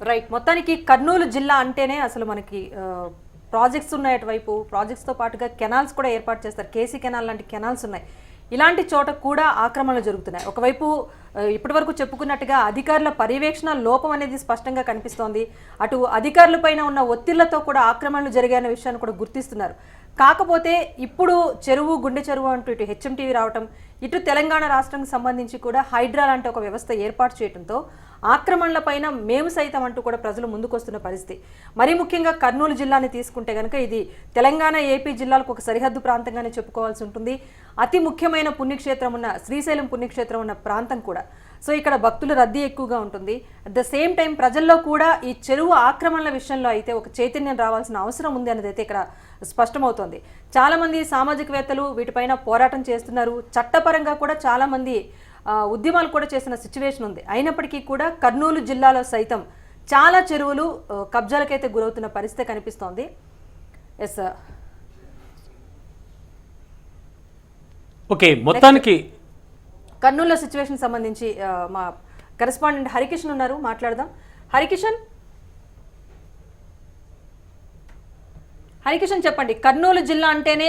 Right మొత్తానికి కర్నూలు జిల్లా అంటేనే అసలు మనకి ప్రాజెక్ట్స్ ఉన్నాయి అటువైపు. ప్రాజెక్ట్స్తో పాటుగా కెనాల్స్ కూడా ఏర్పాటు చేస్తారు. కేసీ కెనాల్ లాంటి కెనాల్స్ ఉన్నాయి. ఇలాంటి చోట కూడా ఆక్రమణలు జరుగుతున్నాయి. ఒకవైపు ఆ, ఇప్పటివరకు చెప్పుకున్నట్టుగా అధికారుల పర్యవేక్షణ లోపం అనేది స్పష్టంగా కనిపిస్తోంది. అటు అధికారులపైన ఉన్న ఒత్తిళ్ళతో కూడా ఆక్రమణలు జరిగాయన్న విషయాన్ని కూడా గుర్తిస్తున్నారు. కాకపోతే ఇప్పుడు చెరువు గుండె చెరువు అంటూ ఇటు హెచ్ఎంటీవీ రావటం ఇటు తెలంగాణ రాష్ట్రానికి సంబంధించి కూడా హైడ్రా లాంటి ఒక వ్యవస్థ ఏర్పాటు చేయడంతో ఆక్రమణలపైన మేము సైతం అంటూ కూడా ప్రజలు ముందుకొస్తున్న పరిస్థితి. మరీ ముఖ్యంగా కర్నూలు జిల్లాని తీసుకుంటే కనుక ఇది తెలంగాణ ఏపీ జిల్లాలకు ఒక సరిహద్దు ప్రాంతంగానే చెప్పుకోవాల్సి ఉంటుంది. అతి ముఖ్యమైన పుణ్యక్షేత్రం ఉన్న శ్రీశైలం పుణ్యక్షేత్రం ఉన్న ప్రాంతం కూడా. సో ఇక్కడ భక్తుల రద్దీ ఎక్కువగా ఉంటుంది. అట్ ద సేమ్ టైం ప్రజల్లో కూడా ఈ చెరువు ఆక్రమణల విషయంలో అయితే ఒక చైతన్యం రావాల్సిన అవసరం ఉంది అనేది అయితే ఇక్కడ స్పష్టమవుతోంది. చాలామంది సామాజికవేత్తలు వీటిపైన పోరాటం చేస్తున్నారు. చట్టపరంగా కూడా చాలామంది ఉద్యమాలు కూడా చేసిన సిచ్యువేషన్ ఉంది. అయినప్పటికీ కూడా కర్నూలు జిల్లాలో సైతం చాలా చెరువులు కబ్జాలకైతే గురవుతున్న పరిస్థితి కనిపిస్తోంది. ఎస్ ఓకే మొత్తానికి కర్నూలు సిచ్యువేషన్ సంబంధించి మా కరెస్పాండెంట్ హరికిషన్ ఉన్నారు. మాట్లాడదాం. హరికిషన్ హరికిషన్ చెప్పండి. కర్నూలు జిల్లా అంటేనే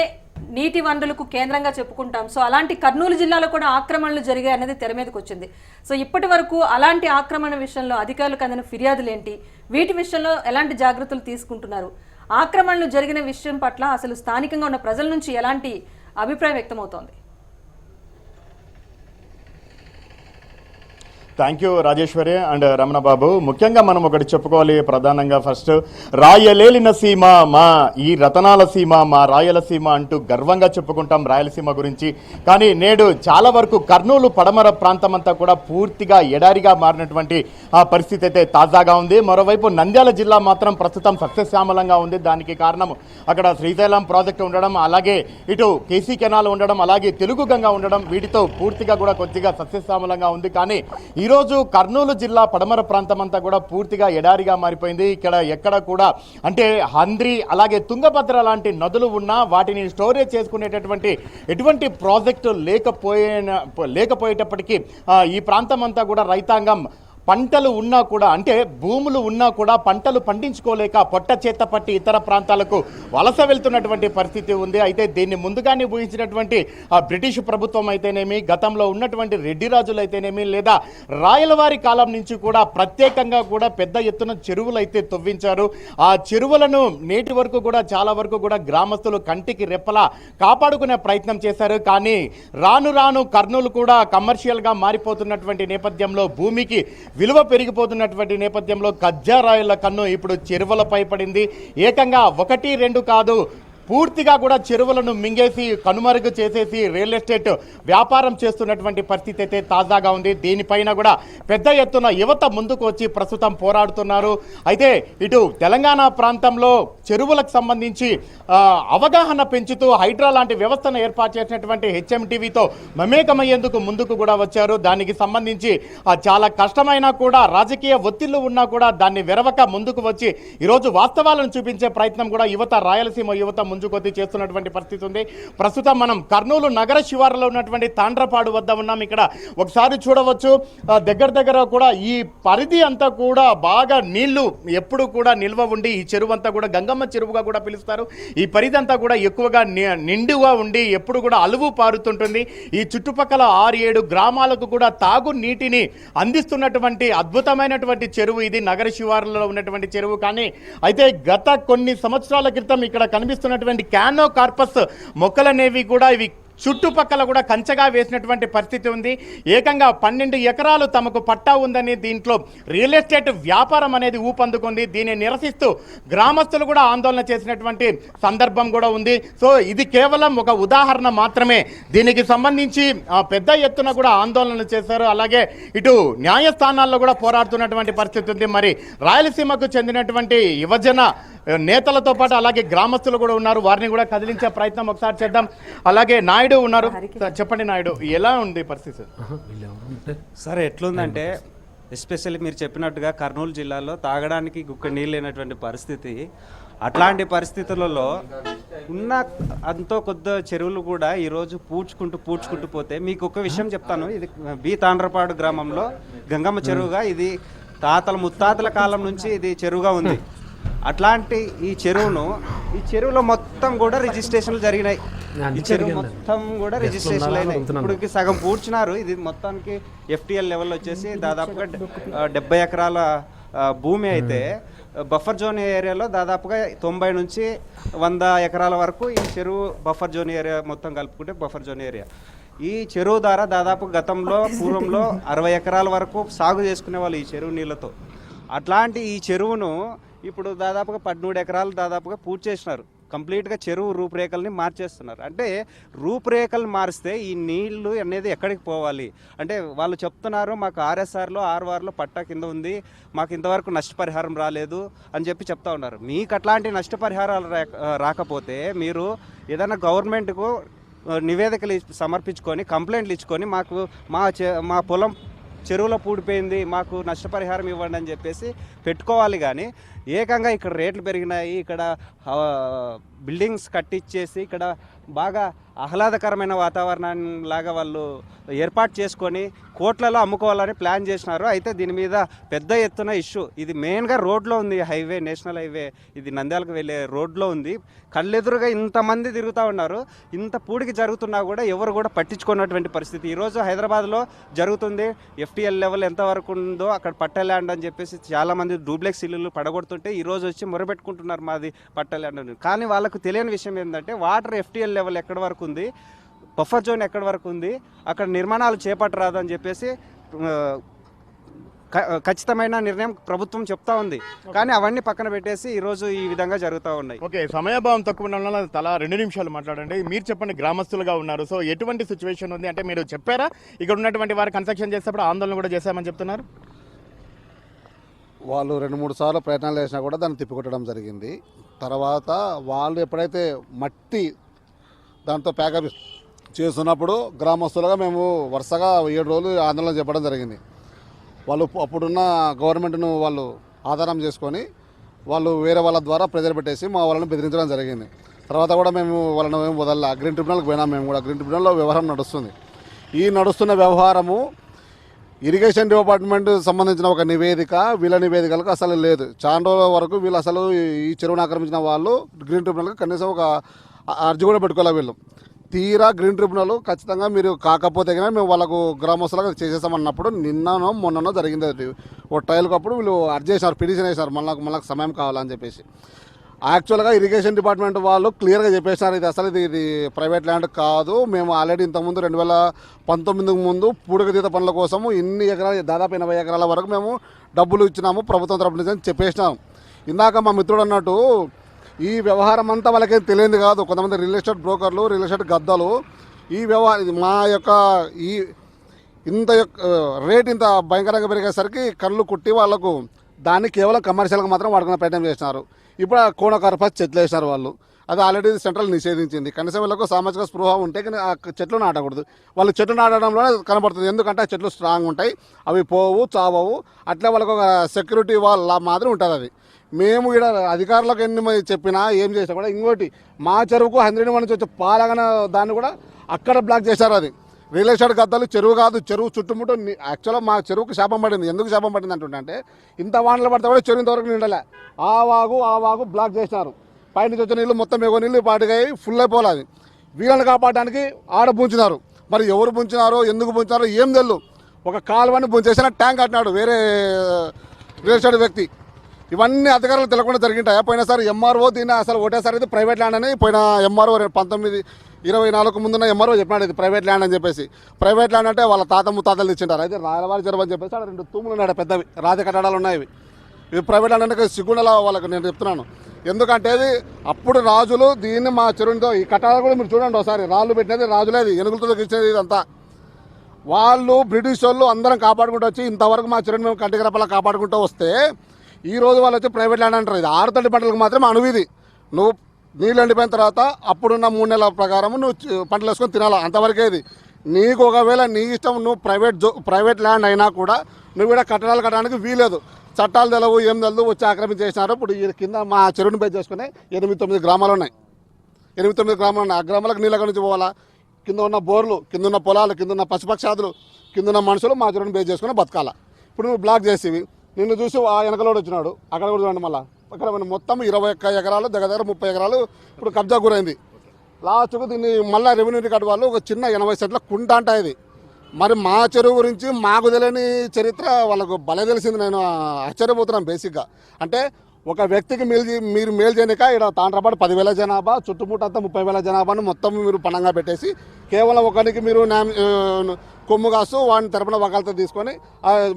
నీటి వనరులకు కేంద్రంగా చెప్పుకుంటాం. సో అలాంటి కర్నూలు జిల్లాలో కూడా ఆక్రమణలు జరిగాయి అనేది తెర మీదకి వచ్చింది. సో ఇప్పటి వరకు అలాంటి ఆక్రమణ విషయంలో అధికారులకు అందిన ఫిర్యాదులు ఏంటి వీటి విషయంలో ఎలాంటి జాగ్రత్తలు తీసుకుంటున్నారు? ఆక్రమణలు జరిగిన విషయం పట్ల అసలు స్థానికంగా ఉన్న ప్రజల నుంచి ఎలాంటి అభిప్రాయం వ్యక్తమవుతోంది? Thank you Rajeshwari and Ramana Babu ముఖ్యంగా మనం ఒకటి చెప్పుకోవాలి ప్రధానంగా. ఫస్ట్ రాయలేలిన సీమ మా ఈ రతనాల సీమ మా రాయలసీమ అంటూ గర్వంగా చెప్పుకుంటాం రాయలసీమ గురించి. కానీ నేడు చాలా వరకు కర్నూలు పడమర ప్రాంతం అంతా కూడా పూర్తిగా ఎడారిగా మారినటువంటి ఆ పరిస్థితి అయితే తాజాగా ఉంది. మరోవైపు నంద్యాల జిల్లా మాత్రం ప్రస్తుతం సస్యశ్యామలంగా ఉంది. దానికి కారణం అక్కడ శ్రీశైలం ప్రాజెక్టు ఉండడం అలాగే ఇటు కేసీ కెనాల్ ఉండడం అలాగే తెలుగు గంగా ఉండడం వీటితో పూర్తిగా కూడా కొద్దిగా సస్యశ్యామలంగా ఉంది. కానీ ఈ ఈరోజు కర్నూలు జిల్లా పడమర ప్రాంతం అంతా కూడా పూర్తిగా ఎడారిగా మారిపోయింది. ఇక్కడ ఎక్కడ కూడా అంటే హంద్రి అలాగే తుంగభద్ర లాంటి నదులు ఉన్నా వాటిని స్టోరేజ్ చేసుకునేటటువంటి ఎటువంటి ప్రాజెక్టు లేకపోయిన లేకపోయేటప్పటికీ ఈ ప్రాంతం అంతా కూడా రైతాంగం పంటలు ఉన్నా కూడా అంటే భూములు ఉన్నా కూడా పంటలు పండించుకోలేక పొట్ట చేత పట్టి ఇతర ప్రాంతాలకు వలస వెళ్తున్నటువంటి పరిస్థితి ఉంది. అయితే దీన్ని ముందుగానే ఊహించినటువంటి ఆ బ్రిటిష్ ప్రభుత్వం అయితేనేమి గతంలో ఉన్నటువంటి రెడ్డి రాజులు అయితేనేమి లేదా రాయలవారి కాలం నుంచి కూడా ప్రత్యేకంగా కూడా పెద్ద ఎత్తున చెరువులు అయితే తవ్వించారు. ఆ చెరువులను నేటి వరకు కూడా చాలా వరకు కూడా గ్రామస్తులు కంటికి రెప్పలా కాపాడుకునే ప్రయత్నం చేశారు. కానీ రాను రాను కర్నూలు కూడా కమర్షియల్గా మారిపోతున్నటువంటి నేపథ్యంలో భూమికి విలువ పెరిగిపోతున్నటువంటి నేపథ్యంలో కజ్జారాయుల కన్ను ఇప్పుడు చెరువులపై పడింది. ఏకంగా ఒకటి రెండు కాదు పూర్తిగా కూడా చెరువులను మింగేసి కనుమరుగు చేసేసి రియల్ ఎస్టేట్ వ్యాపారం చేస్తున్నటువంటి పరిస్థితి అయితే తాజాగా ఉంది. దీనిపైన కూడా పెద్ద ఎత్తున యువత ముందుకు వచ్చి ప్రస్తుతం పోరాడుతున్నారు. అయితే ఇటు తెలంగాణ ప్రాంతంలో చెరువులకు సంబంధించి అవగాహన పెంచుతూ హైడ్రా లాంటి వ్యవస్థను ఏర్పాటు చేసినటువంటి హెచ్ఎంటీవీతో మమేకమయ్యేందుకు ముందుకు కూడా వచ్చారు. దానికి సంబంధించి చాలా కష్టమైనా కూడా రాజకీయ ఒత్తిళ్ళు ఉన్నా కూడా దాన్ని వెరవక ముందుకు వచ్చి ఈరోజు వాస్తవాలను చూపించే ప్రయత్నం కూడా యువత రాయలసీమ యువత ముందుకొచ్చి చేస్తున్నటువంటి పరిస్థితి ఉంది. ప్రస్తుతం మనం కర్నూలు నగర శివారులో ఉన్నటువంటి తాండ్రపాడు వద్ద ఉన్నాం. ఇక్కడ ఒకసారి చూడవచ్చు. దగ్గర దగ్గర కూడా ఈ పరిధి అంతా కూడా బాగా నీళ్ళు ఎప్పుడు కూడా నిల్వ ఉండి ఈ చెరువు అంతా కూడా గంగమ్మ చెరువుగా కూడా పిలుస్తారు. ఈ పరిధి అంతా కూడా ఎక్కువగా నిండుగా ఉండి ఎప్పుడు కూడా అలువు పారుతుంటుంది. ఈ చుట్టుపక్కల ఆరు ఏడు గ్రామాలకు కూడా తాగు నీటిని అందిస్తున్నటువంటి అద్భుతమైనటువంటి చెరువు ఇది. నగర శివారులో ఉన్నటువంటి చెరువు కానీ అయితే గత కొన్ని సంవత్సరాల క్రితం ఇక్కడ కనిపిస్తున్నటువంటి క్యానో కార్పస్ మొక్కలనేవి కూడా ఇవి చుట్టుపక్కల కూడా కంచగా వేసినటువంటి పరిస్థితి ఉంది. ఏకంగా పన్నెండు ఎకరాలు తమకు పట్టా ఉందని దీంట్లో రియల్ ఎస్టేట్ వ్యాపారం అనేది ఊపందుకుంది. దీన్ని నిరసిస్తూ గ్రామస్తులు కూడా ఆందోళన చేసినటువంటి సందర్భం కూడా ఉంది. సో ఇది కేవలం ఒక ఉదాహరణ మాత్రమే. దీనికి సంబంధించి ఆ, పెద్ద ఎత్తున కూడా ఆందోళన చేశారు. అలాగే ఇటు న్యాయస్థానాల్లో కూడా పోరాడుతున్నటువంటి పరిస్థితి ఉంది. మరి రాయలసీమకు చెందినటువంటి యువజన నేతలతో పాటు అలాగే గ్రామస్తులు కూడా ఉన్నారు. వారిని కూడా కదిలించే ప్రయత్నం ఒకసారి చేద్దాం. అలాగే నాయుడు ఉన్నారు. సార్, చెప్పండి నాయుడు ఎలా ఉంది పరిస్థితి? సరే ఎట్లుందంటే ఎస్పెషల్లీ మీరు చెప్పినట్టుగా కర్నూలు జిల్లాలో తాగడానికి గుక్క నీళ్ళు లేనటువంటి పరిస్థితి అట్లాంటి పరిస్థితులలో ఉన్న అంతో కొద్ది చెరువులు కూడా ఈరోజు పూడ్చుకుంటూ పూడ్చుకుంటూ పోతే మీకు ఒక విషయం చెప్తాను. ఇది బి తాండ్రపాడు గ్రామంలో గంగమ్మ చెరువుగా ఇది తాతల ముత్తాతల కాలం నుంచి ఇది చెరువుగా ఉంది. అట్లాంటి ఈ చెరువును ఈ చెరువులో మొత్తం కూడా రిజిస్ట్రేషన్లు జరిగినాయి. ఈ చెరువు మొత్తం కూడా రిజిస్ట్రేషన్ అయినాయి. ఇప్పుడు సగం పూడ్చినారు. ఇది మొత్తానికి ఎఫ్టిఎల్ లెవెల్ వచ్చేసి దాదాపుగా డెబ్బై ఎకరాల భూమి అయితే బఫర్ జోన్ ఏరియాలో దాదాపుగా తొంభై నుంచి వంద ఎకరాల వరకు ఈ చెరువు బఫర్ జోన్ ఏరియా మొత్తం కలుపుకుంటే బఫర్ జోన్ ఏరియా. ఈ చెరువు ద్వారా దాదాపు గతంలో పూర్వంలో అరవై ఎకరాల వరకు సాగు చేసుకునే వాళ్ళు ఈ చెరువు నీళ్ళతో. అట్లాంటి ఈ చెరువును ఇప్పుడు దాదాపుగా పదమూడు ఎకరాలు దాదాపుగా పూర్తి చేసినారు. కంప్లీట్గా చెరువు రూపురేఖల్ని మార్చేస్తున్నారు. అంటే రూపురేఖలు మారిస్తే ఈ నీళ్ళు అనేది ఎక్కడికి పోవాలి? అంటే వాళ్ళు చెప్తున్నారు మాకు ఆర్ఎస్ఆర్లో ఆర్ఆర్లో పట్టా కింద ఉంది మాకు ఇంతవరకు నష్టపరిహారం రాలేదు అని చెప్పి చెప్తా ఉన్నారు. మీకు అట్లాంటి నష్టపరిహారాలు రా- రాకపోతే మీరు ఏదైనా గవర్నమెంట్కు నివేదికలు సమర్పించుకొని కంప్లైంట్లు ఇచ్చుకొని మాకు మా చె- మా పొలం చెరువులో పూడిపోయింది మాకు నష్టపరిహారం ఇవ్వండి అని చెప్పేసి పెట్టుకోవాలి కానీ ఏకంగా ఇక్కడ రేట్లు పెరిగినాయి ఇక్కడ బిల్డింగ్స్ కట్టించేసి ఇక్కడ బాగా ఆహ్లాదకరమైన వాతావరణం లాగా వాళ్ళు ఏర్పాటు చేసుకొని కోట్లలో అమ్ముకోవాలని ప్లాన్ చేసినారు. అయితే దీని మీద పెద్ద ఎత్తున ఇష్యూ. ఇది మెయిన్గా రోడ్లో ఉంది హైవే నేషనల్ హైవే. ఇది నంద్యాలకు వెళ్ళే రోడ్లో ఉంది. కళ్ళెదురుగా ఇంతమంది తిరుగుతూ ఉన్నారు. ఇంత పూడికి జరుగుతున్నా కూడా ఎవరు కూడా పట్టించుకున్నటువంటి పరిస్థితి. ఈరోజు హైదరాబాద్లో జరుగుతుంది. ఎఫ్టీఎల్ లెవెల్ ఎంతవరకు ఉందో అక్కడ పట్టల్యాండ్ అని చెప్పేసి చాలామంది డూప్లెక్స్ ఇల్లులు పడగొడుతుంటే ఈరోజు వచ్చి మొరబెట్టుకుంటున్నారు మాది పట్టల్యాండ్ అని. కానీ వాళ్ళకు తెలియని విషయం ఏంటంటే వాటర్ ఎఫ్టీఎల్ లెవెల్ ఎక్కడి వరకు ఉంది బఫర్ జోన్ ఎక్కడి వరకు ఉంది? అక్కడ నిర్మాణాలు చేపట్టరాదు అని చెప్పేసి ఖచ్చితమైన నిర్ణయం ప్రభుత్వం చెప్తా ఉంది. కానీ అవన్నీ పక్కన పెట్టేసి ఈరోజు ఈ విధంగా జరుగుతూ ఉన్నాయి. ఓకే సమయభావం తక్కువ ఉండడం వల్ల తలా రెండు నిమిషాలు మాట్లాడండి. మీరు చెప్పండి గ్రామస్తులుగా ఉన్నారు. సో ఎటువంటి సిచ్యువేషన్ ఉంది? అంటే మీరు చెప్పారా? ఇక్కడ ఉన్నటువంటి వారు కన్స్ట్రక్షన్ చేసేప్పుడు ఆందోళన కూడా చేశామని చెప్తున్నారు. వాళ్ళు రెండు మూడు సార్లు ప్రయత్నాలు చేసినా కూడా దాన్ని తిప్పికొట్టడం జరిగింది. తర్వాత వాళ్ళు ఎప్పుడైతే మట్టి దాంతో ప్యాకప్ చేస్తున్నప్పుడు గ్రామస్తులుగా మేము వరుసగా ఏడు రోజులు ఆందోళన చెప్పడం జరిగింది. వాళ్ళు అప్పుడున్న గవర్నమెంట్ను వాళ్ళు ఆధారం చేసుకొని వాళ్ళు వేరే వాళ్ళ ద్వారా ప్రెజర్ పెట్టేసి మా వాళ్ళని బెదిరించడం జరిగింది. తర్వాత కూడా మేము వాళ్ళని మేము వదల గ్రీన్ ట్రిబ్యునల్కి పోయినాం మేము కూడా. గ్రీన్ ట్రిబ్యునల్లో వ్యవహారం నడుస్తుంది. ఈ నడుస్తున్న వ్యవహారము ఇరిగేషన్ డిపార్ట్మెంట్ సంబంధించిన ఒక నివేదిక వీళ్ళ నివేదికలకు అసలు లేదు. చాలా రోజుల వరకు వీళ్ళు అసలు ఈ చెరువును ఆక్రమించిన వాళ్ళు గ్రీన్ ట్రిబ్యునల్కి కనీసం ఒక అర్జీ కూడా పెట్టుకోలే వీళ్ళు. తీరా గ్రీన్ ట్రిబ్యునల్ ఖచ్చితంగా మీరు కాకపోతే కానీ మేము వాళ్ళకు గ్రామస్తులుగా చేసేసామన్నప్పుడు నిన్ననో మొన్ననో జరిగింది అది. ఓ ట్రయల్కి అప్పుడు వీళ్ళు అర్జీ చేశారు పిటిషన్ వేశారు మళ్ళీ మనకు సమయం కావాలని చెప్పేసి. యాక్చువల్గా ఇరిగేషన్ డిపార్ట్మెంట్ వాళ్ళు క్లియర్గా చెప్పేసినారు ఇది అసలు ఇది ఇది ప్రైవేట్ ల్యాండ్ కాదు. మేము ఆల్రెడీ ఇంతకుముందు రెండు వేల పంతొమ్మిదికి ముందు పూడికతీత పనుల కోసము ఇన్ని ఎకరాలు దాదాపు ఎనభై ఎకరాల వరకు మేము డబ్బులు ఇచ్చినాము ప్రభుత్వం తరపు నుంచి చెప్పేసినాము ఇందాక మా మిత్రుడు అన్నట్టు ఈ వ్యవహారం అంతా వాళ్ళకేం తెలియదు కాదు. కొంతమంది రియల్ ఎస్టేట్ బ్రోకర్లు రియల్ ఎస్టేట్ గద్దలు ఈ వ్యవహారం మా యొక్క ఈ ఇంత యొక్క రేట్ ఇంత భయంకరంగా పెరిగేసరికి కళ్ళు కుట్టి వాళ్ళకు దాన్ని కేవలం కమర్షియల్గా మాత్రం వాడుకునే ప్రయత్నం చేసినారు. ఇప్పుడు ఆ కోణ కరపస్ చెట్లు వేసినారు వాళ్ళు. అది ఆల్రెడీ సెంట్రల్ నిషేధించింది. కనీసం వీళ్ళకు సామాజిక స్పృహ ఉంటే కానీ ఆ చెట్లు నాటకూడదు. వాళ్ళు చెట్లు నాటడంలోనే కనబడుతుంది. ఎందుకంటే ఆ చెట్లు స్ట్రాంగ్ ఉంటాయి. అవి పోవు చావవు. అట్లే వాళ్ళకు ఒక సెక్యూరిటీ వాళ్ళ మాదిరి ఉంటుంది అది. మేము ఇక్కడ అధికారులకు ఎన్ని చెప్పినా ఏం చేసినా కూడా ఇంకోటి మా చెరువుకు హండ్రెడ్ నుంచి వచ్చే పాలగన దాన్ని కూడా అక్కడ బ్లాక్ చేశారు అది. రియల్ ఎస్టేట్ గద్దలు చెరువు కాదు చెరువు చుట్టుముట్టు యాక్చువల్గా మా చెరువుకు శాపం పడింది. ఎందుకు శాపం పడింది అంటుంటే అంటే వానలు పడితే కూడా చెరువు ఇంతవరకు నిండలే. ఆ వాగు ఆ వాగు బ్లాక్ చేసినారు. పైనుంచి వచ్చే నీళ్ళు మొత్తం ఎగో నీళ్ళు పాటికాయి ఫుల్ అయిపోలేదు వీళ్ళని కాపాడడానికి ఆడ పుంచినారు మరి ఎవరు పుంచినారో ఎందుకు పుంచినారో ఏం తెలు ఒక కాలువని పుంచేసిన ట్యాంక్ కట్టినాడు వేరే రియల్ ఎస్టేట్ వ్యక్తి. ఇవన్నీ అధికారులు తెలియకుండా జరిగింటాయా? పోయినసారి ఎంఆర్ఓ దీన్ని అసలు ఒకటేసారి ఇది ప్రైవేట్ ల్యాండ్ అని పోయిన ఎంఆర్ఓ పంతొమ్మిది ఇరవై నాలుగు ముందున్న ఎంఆర్ఓ చెప్పినాడు ఇది ప్రైవేట్ ల్యాండ్ అని చెప్పేసి. ప్రైవేట్ ల్యాండ్ అంటే వాళ్ళ తాత ముత్తాతలు ఇచ్చింటారు అయితే రాయలవారి చెరువు అని చెప్పేసి ఆడ రెండు తూములు ఉన్నాయి పెద్దవి. రాజ కట్టడాలు ఉన్నాయి ఇవి. ఇవి ప్రైవేట్ ల్యాండ్ అంటే సిగ్గుండలా వాళ్ళకి నేను చెప్తున్నాను. ఎందుకంటే ఇది అప్పుడు రాజులు దీన్ని మా చెరువుతో ఈ కట్టడాలు కూడా మీరు చూడండి ఒకసారి. రాళ్ళు పెట్టినది రాజులేది ఎనుగులతో ఇచ్చేది ఇదంతా వాళ్ళు బ్రిటిష్ వాళ్ళు అందరం కాపాడుకుంటూ వచ్చి ఇంతవరకు మా చెరువుని మేము కంటికరపలా కాపాడుకుంటూ వస్తే ఈ రోజు వాళ్ళు వచ్చి ప్రైవేట్ ల్యాండ్ అంటారు. ఇది ఆరుతడి పంటలకు మాత్రం అనువిధి నువ్వు నీళ్ళు ఎండిపోయిన తర్వాత అప్పుడున్న మూడు నెలల ప్రకారం నువ్వు పంటలు వేసుకొని తినాలా? అంతవరకే ఇది. నీకు ఒకవేళ నీ ఇష్టం నువ్వు ప్రైవేట్ జో ప్రైవేట్ ల్యాండ్ అయినా కూడా నువ్వు కూడా కట్టడాలు కట్టడానికి వీలేదు చట్టాలు తెలవు ఏం తెలదు వచ్చి ఆక్రమించేసినారు ఇప్పుడు ఈ కింద మా చెరువుని బేస్ చేసుకుని ఎనిమిది తొమ్మిది గ్రామాలు ఉన్నాయి. ఎనిమిది తొమ్మిది గ్రామాలు ఉన్నాయి. ఆ గ్రామాలకు నీళ్ళ నుంచి పోవాలా? కింద ఉన్న బోర్లు కింద ఉన్న పొలాలు కింద ఉన్న పశుపక్షాదులు కింద ఉన్న మనుషులు మా చెరువుని బేస్ చేసుకుని బతకాల? ఇప్పుడు నువ్వు బ్లాక్ చేసేవి. నిన్ను చూసి ఆ వెనకలోడు వచ్చినాడు. అక్కడ కూడా చూడండి మళ్ళీ. అక్కడ మొత్తం ఇరవై ఒక్క ఎకరాలు దగ్గర దగ్గర ముప్పై ఎకరాలు ఇప్పుడు కబ్జా గురైంది. లాస్ట్కు దీన్ని మళ్ళీ రెవెన్యూ రికార్డు వాళ్ళు ఒక చిన్న ఎనభై సెంట్ల కుంట అంట ఇది. మరి మా చెరువు గురించి మాకు తెలియని చరిత్ర వాళ్ళకు భలే తెలిసింది. నేను ఆశ్చర్యపోతున్నాను బేసిక్గా. అంటే ఒక వ్యక్తికి మేలు మీరు మేలు చేయనిక ఇక్కడ తాండ్రపాటు పదివేల జనాభా చుట్టుముట్టంతా ముప్పై వేల జనాభాను మొత్తం మీరు పణంగా పెట్టేసి కేవలం ఒకరికి మీరు కొమ్ము కాస్తూ వాడిని తరపున వకాలతో తీసుకొని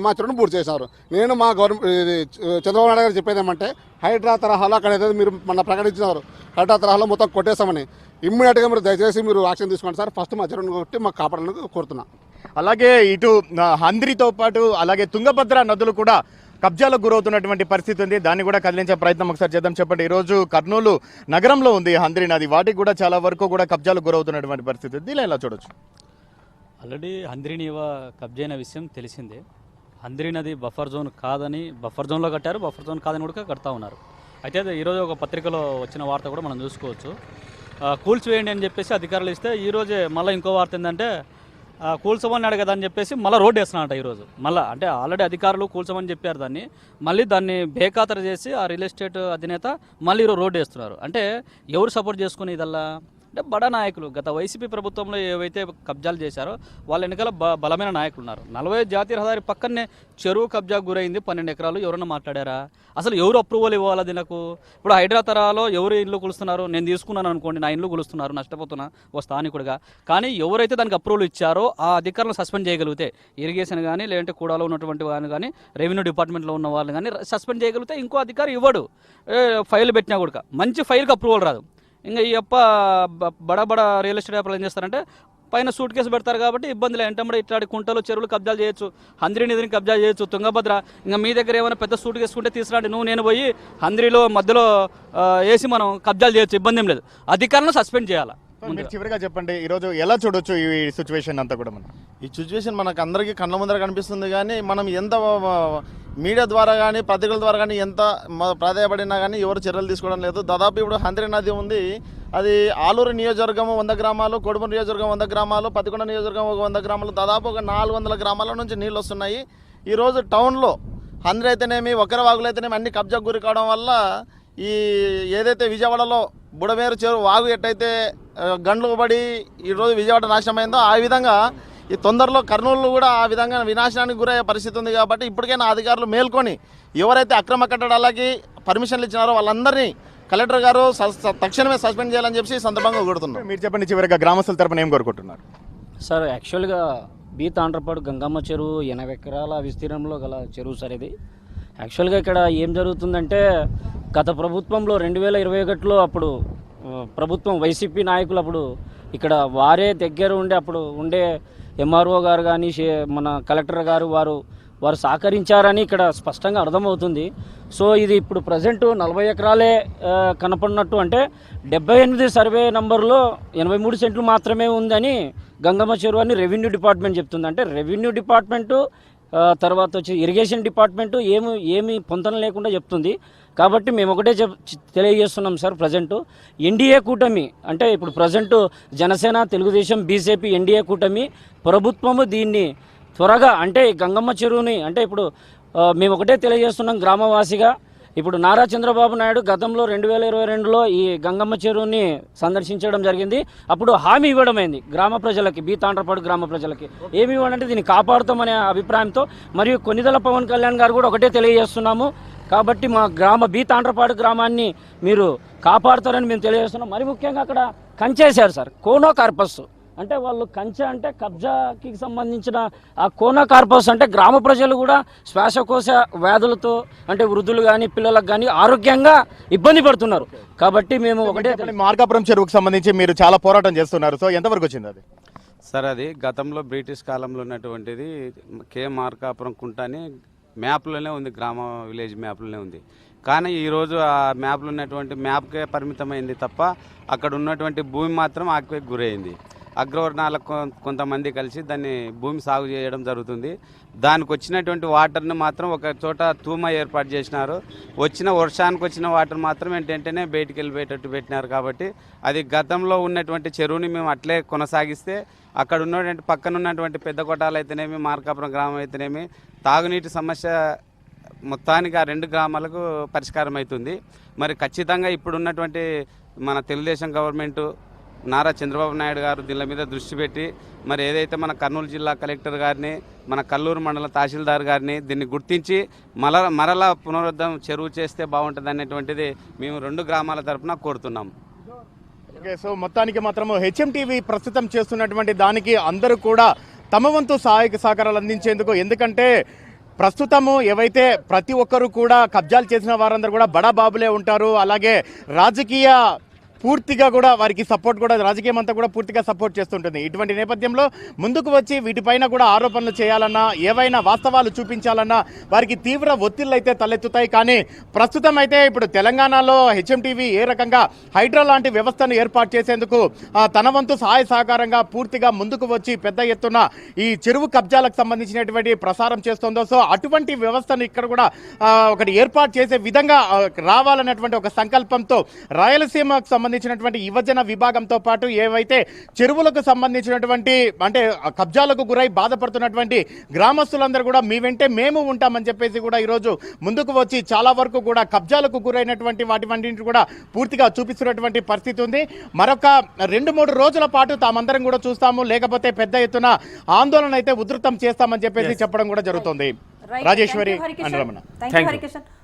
మా చెరువును పూర్తి చేశారు. నేను మా గవర్నమెంట్ చంద్రబాబు నాయుడు గారు చెప్పేది ఏమంటే హైడ్రా తరహాలో అక్కడ ఏదైతే మీరు మన ప్రకటించినారు. హైడ్రా తరహాలో మొత్తం కొట్టేస్తామని ఇమ్మీడియట్గా మీరు దయచేసి మీరు యాక్షన్ తీసుకోండి సార్. ఫస్ట్ మా చెరువును కొట్టి మాకు కాపాడాలని కోరుతున్నాను అలాగే ఇటు హంద్రితో పాటు అలాగే తుంగభద్ర నదులు కూడా కబ్జాలకు గురవుతున్నటువంటి పరిస్థితి ఉంది. దాన్ని కూడా కదిలించే ప్రయత్నం ఒకసారి చేద్దాం. చెప్పండి ఈరోజు కర్నూలు నగరంలో ఉంది హంద్రి నది. వాటికి కూడా చాలా వరకు కూడా కబ్జాలకు గురవుతున్నటువంటి పరిస్థితి దీనిలో ఎలా చూడొచ్చు? ఆల్రెడీ హంద్రి నీవ కబ్జైన విషయం తెలిసిందే. హంద్రి నది బఫర్ జోన్ కాదని బఫర్ జోన్లో కట్టారు బఫర్ జోన్ కాదని కూడా కడతా ఉన్నారు. అయితే ఈరోజు ఒక పత్రికలో వచ్చిన వార్త కూడా మనం చూసుకోవచ్చు. కూల్చివేయండి అని చెప్పేసి అధికారులు ఇస్తే ఈరోజే మళ్ళీ ఇంకో వార్త ఏంటంటే కూల్చమన్నాడు కదా అని చెప్పేసి మళ్ళీ రోడ్డు వేస్తున్నాడు ఈరోజు. మళ్ళీ అంటే ఆల్రెడీ అధికారులు కూల్చమని చెప్పారు దాన్ని. మళ్ళీ దాన్ని బేఖాతరు చేసి ఆ రియల్ ఎస్టేట్ అధినేత మళ్ళీ ఈరోజు రోడ్డు వేస్తున్నారు. అంటే ఎవరు సపోర్ట్ చేసుకుని ఇదల్లా అంటే బడా నాయకులు. గత వైసీపీ ప్రభుత్వంలో ఏవైతే కబ్జాలు చేశారో వాళ్ళ వెనకాల బ బలమైన నాయకులు ఉన్నారు. నలభై జాతీయ రహదారి పక్కనే చెరువు కబ్జా గురైంది పన్నెండు ఎకరాలు. ఎవరన్నా మాట్లాడారా? అసలు ఎవరు అప్రూవల్ ఇవ్వాలి దీనికి? ఇప్పుడు హైడ్రా తరాలో ఎవరు ఇల్లు కొలుస్తున్నారు? నేను తీసుకున్నాను అనుకోండి నా ఇల్లు కొలుస్తున్నారు నష్టపోతున్నా ఓ స్థానికుడిగా. కానీ ఎవరైతే దానికి అప్రూవల్ ఇచ్చారో ఆ అధికారులను సస్పెండ్ చేయగలిగితే ఇరిగేషన్ కానీ లేదంటే కూడాలో ఉన్నటువంటి వాళ్ళు కానీ రెవెన్యూ డిపార్ట్మెంట్లో ఉన్న వాళ్ళని కానీ సస్పెండ్ చేయగలిగితే ఇంకో అధికారి ఇవ్వడు. ఫైల్ పెట్టినా కూడా. మంచి ఫైల్కి అప్రూవల్ రాదు. ఇంకా ఈ అప్ప బ- బడ బడ రియల్ ఎస్టేట్ వ్యాపారులు ఏం చేస్తారంటే పైన సూట్ కేసు పెడతారు కాబట్టి ఇబ్బందులు. ఏంటంటే ఇట్లాంటి కుంటలు చెరువులు కబ్జాలు చేయొచ్చు. హంద్రి నిధిని కబ్జా చేయొచ్చు. తుంగభద్ర. ఇంకా మీ దగ్గర ఏమైనా పెద్ద సూట్ కేసుకుంటే తీసుకురండి. నువ్వు నేను పోయి హంద్రిలో మధ్యలో వేసి మనం కబ్జాలు చేయొచ్చు. ఇబ్బంది ఏం లేదు. అధికారులను సస్పెండ్ చేయాలి? మీరు చివరిగా చెప్పండి ఈరోజు ఎలా చూడొచ్చు ఈ సిచ్యువేషన్ అంతా కూడా మనం? ఈ సిచ్యువేషన్ మనకు అందరికీ కళ్ళ ముందర కనిపిస్తుంది కానీ మనం ఎంత మీడియా ద్వారా కానీ పత్రికల ద్వారా కానీ ఎంత ప్రాధాయపడినా కానీ ఎవరు చర్యలు తీసుకోవడం లేదు. దాదాపు ఇప్పుడు హంద్రి నది ఉంది. అది ఆలూరు నియోజకవర్గం వంద గ్రామాలు కొడుమూరు నియోజకవర్గం వంద గ్రామాలు పతికొండ నియోజకవర్గం ఒక వంద గ్రామాలు దాదాపు ఒక నాలుగు వందల గ్రామాల నుంచి నీళ్ళు వస్తున్నాయి. ఈరోజు టౌన్లో హంద్రి అయితేనేమి ఒకర వాగులు అయితేనేమి అన్ని కబ్జా గురి కావడం వల్ల ఈ ఏదైతే విజయవాడలో బుడమేరు చెరువు వాగు ఎట్టయితే గండ్లు పడి ఈరోజు విజయవాడ నాశనమైందో ఆ విధంగా ఈ తొందరలో కర్నూలు కూడా ఆ విధంగా వినాశనానికి గురయ్యే పరిస్థితి ఉంది కాబట్టి ఇప్పటికైనా అధికారులు మేల్కొని ఎవరైతే అక్రమ కట్టడాలకి పర్మిషన్లు ఇచ్చినారో వాళ్ళందరినీ కలెక్టర్ గారు స- స- తక్షణమే సస్పెండ్ చేయాలని చెప్పి ఈ సందర్భంగా కోరుతున్నాం. మీరు చెప్పండి చివరిగా గ్రామస్తుల తరపున ఏం కోరుకుంటున్నారు? సార్ యాక్చువల్గా బీ తాండ్రపాడు గంగమ్మ చెరువు ఎనభై ఎకరాల విస్తీర్ణంలో గల చెరువు సార్ ఇది. యాక్చువల్గా ఇక్కడ ఏం జరుగుతుందంటే గత ప్రభుత్వంలో రెండు వేల ఇరవై ఒకటిలో అప్పుడు ప్రభుత్వం వైసీపీ నాయకులు అప్పుడు ఇక్కడ వారే దగ్గర ఉండే అప్పుడు ఉండే ఎంఆర్ఓ గారు కానీ మన కలెక్టర్ గారు వారు వారు సహకరించారని ఇక్కడ స్పష్టంగా అర్థమవుతుంది. సో ఇది ఇప్పుడు ప్రజెంట్ నలభై ఎకరాలే కనపడినట్టు అంటే డెబ్బై ఎనిమిది సర్వే నంబర్లో ఎనభై మూడు సెంట్లు మాత్రమే ఉందని గంగమ్మ చెరువు అని రెవెన్యూ డిపార్ట్మెంట్ చెప్తుంది. అంటే రెవెన్యూ డిపార్ట్మెంటు తర్వాత వచ్చి ఇరిగేషన్ డిపార్ట్మెంటు ఏమి ఏమి పొంతన లేకుండా చెప్తుంది. కాబట్టి మేము ఒకటే చెప్ తెలియజేస్తున్నాం సార్ ప్రజెంటు. ఎన్డీఏ కూటమి అంటే ఇప్పుడు present Janasena Telugu Desam BJP NDA కూటమి ప్రభుత్వము దీన్ని త్వరగా అంటే గంగమ్మ చెరువుని అంటే ఇప్పుడు మేము ఒకటే తెలియజేస్తున్నాం గ్రామవాసిగా. ఇప్పుడు నారా చంద్రబాబు నాయుడు గతంలో రెండు వేల ఇరవై రెండులో ఈ గంగమ్మ చెరువుని సందర్శించడం జరిగింది. అప్పుడు హామీ ఇవ్వడమైంది గ్రామ ప్రజలకి బీ తాండ్రపాడు గ్రామ ప్రజలకి. ఏమి ఇవ్వాలంటే దీన్ని కాపాడుతామనే అభిప్రాయంతో మరియు కొనిదల పవన్ కళ్యాణ్ గారు కూడా ఒకటే తెలియజేస్తున్నాము. కాబట్టి మా గ్రామ బీ తాండ్రపాడు గ్రామాన్ని మీరు కాపాడుతారని మేము తెలియజేస్తున్నాం. మరి ముఖ్యంగా అక్కడ కంచేశారు సార్ కోనో కార్పస్ అంటే వాళ్ళు కంచె అంటే కబ్జాకి సంబంధించిన ఆ కోనా కార్పస్ అంటే గ్రామ ప్రజలు కూడా శ్వాసకోశ వ్యాధులతో అంటే వృద్ధులు కానీ పిల్లలకు కానీ ఆరోగ్యంగా ఇబ్బంది పడుతున్నారు. కాబట్టి మేము ఒకటే మార్కాపురం చెరువుకు సంబంధించి మీరు చాలా పోరాటం చేస్తున్నారు. సో ఎంతవరకు వచ్చింది అది? సార్ అది గతంలో బ్రిటిష్ కాలంలో ఉన్నటువంటిది కే మార్కాపురం కుంట అని మ్యాప్లోనే ఉంది గ్రామ విలేజ్ మ్యాప్లోనే ఉంది. కానీ ఈరోజు ఆ మ్యాప్లో ఉన్నటువంటి మ్యాప్కే పరిమితమైంది తప్ప అక్కడ ఉన్నటువంటి భూమి మాత్రం ఆక్వేకి గురైంది అగ్రవర్ణాలకు కొంతమంది కలిసి దాన్ని భూమి సాగు చేయడం జరుగుతుంది. దానికి వచ్చినటువంటి వాటర్ని మాత్రం ఒక చోట తూమ ఏర్పాటు చేసినారు. వచ్చిన వర్షానికి వచ్చిన వాటర్ మాత్రం ఏంటంటేనే బయటికి వెళ్ళిపోయేటట్టు పెట్టినారు కాబట్టి అది గతంలో ఉన్నటువంటి చెరువుని మేము అట్లే కొనసాగిస్తే అక్కడ ఉన్నటువంటి పక్కన ఉన్నటువంటి పెద్ద కొట్టాలు అయితేనేమి మార్కాపురం గ్రామం అయితేనేమి తాగునీటి సమస్య మొత్తానికి ఆ రెండు గ్రామాలకు పరిష్కారం అవుతుంది మరి ఖచ్చితంగా ఇప్పుడు ఉన్నటువంటి మన తెలుగుదేశం గవర్నమెంటు నారా చంద్రబాబు నాయుడు గారు దీని మీద దృష్టి పెట్టి మరి ఏదైతే మన కర్నూలు జిల్లా కలెక్టర్ గారిని మన కల్లూరు మండల తహసీల్దార్ గారిని దీన్ని గుర్తించి మల మరలా పునరుద్ధం చెరువు చేస్తే బాగుంటుంది అనేటువంటిది మేము రెండు గ్రామాల తరఫున కోరుతున్నాం. ఓకే సో మొత్తానికి మాత్రము హెచ్ఎంటీవీ ప్రస్తుతం చేస్తున్నటువంటి దానికి అందరూ కూడా తమ వంతు సహాయక సహకారాలు అందించేందుకు ఎందుకంటే ప్రస్తుతము ఏవైతే ప్రతి ఒక్కరూ కూడా కబ్జాలు చేసిన వారందరూ కూడా బడా బాబులే ఉంటారు. అలాగే రాజకీయ పూర్తిగా కూడా వారికి సపోర్ట్ కూడా రాజకీయం అంతా కూడా పూర్తిగా సపోర్ట్ చేస్తుంటుంది. ఇటువంటి నేపథ్యంలో ముందుకు వచ్చి వీటిపైన కూడా ఆరోపణలు చేయాలన్నా ఏవైనా వాస్తవాలు చూపించాలన్నా వారికి తీవ్ర ఒత్తిళ్ళు అయితే తలెత్తుతాయి. కానీ ప్రస్తుతం అయితే ఇప్పుడు తెలంగాణలో హెచ్ఎంటీవీ ఏ రకంగా హైడ్రా లాంటి వ్యవస్థను ఏర్పాటు చేసేందుకు తన వంతు సహాయ సహకారంగా పూర్తిగా ముందుకు వచ్చి పెద్ద ఎత్తున ఈ చెరువు కబ్జాలకు సంబంధించినటువంటి ప్రసారం చేస్తుందో సో అటువంటి వ్యవస్థను ఇక్కడ కూడా ఒకటి ఏర్పాటు చేసే విధంగా రావాలన్నటువంటి ఒక సంకల్పంతో రాయలసీమకు సంబంధించినటువంటి యువజన విభాగంతో పాటు ఏవైతే చెరువులకు సంబంధించినటువంటి అంటే కబ్జాలకు గురై బాధపడుతున్నటువంటి గ్రామస్తులందరూ కూడా మీ వెంటే మేము ఉంటామని చెప్పేసి కూడా ఈరోజు ముందుకు వచ్చి చాలా వరకు కూడా కబ్జాలకు గురైనటువంటి వాటి వంటిని కూడా పూర్తిగా చూపిస్తున్నటువంటి పరిస్థితి ఉంది. మరొక రెండు మూడు రోజుల పాటు తామందరం కూడా చూస్తాము. లేకపోతే పెద్ద ఎత్తున ఆందోళన అయితే ఉధృతం చేస్తామని చెప్పేసి చెప్పడం కూడా జరుగుతుంది. రాజేశ్వరి అండ్ హరికిషన్. రమణ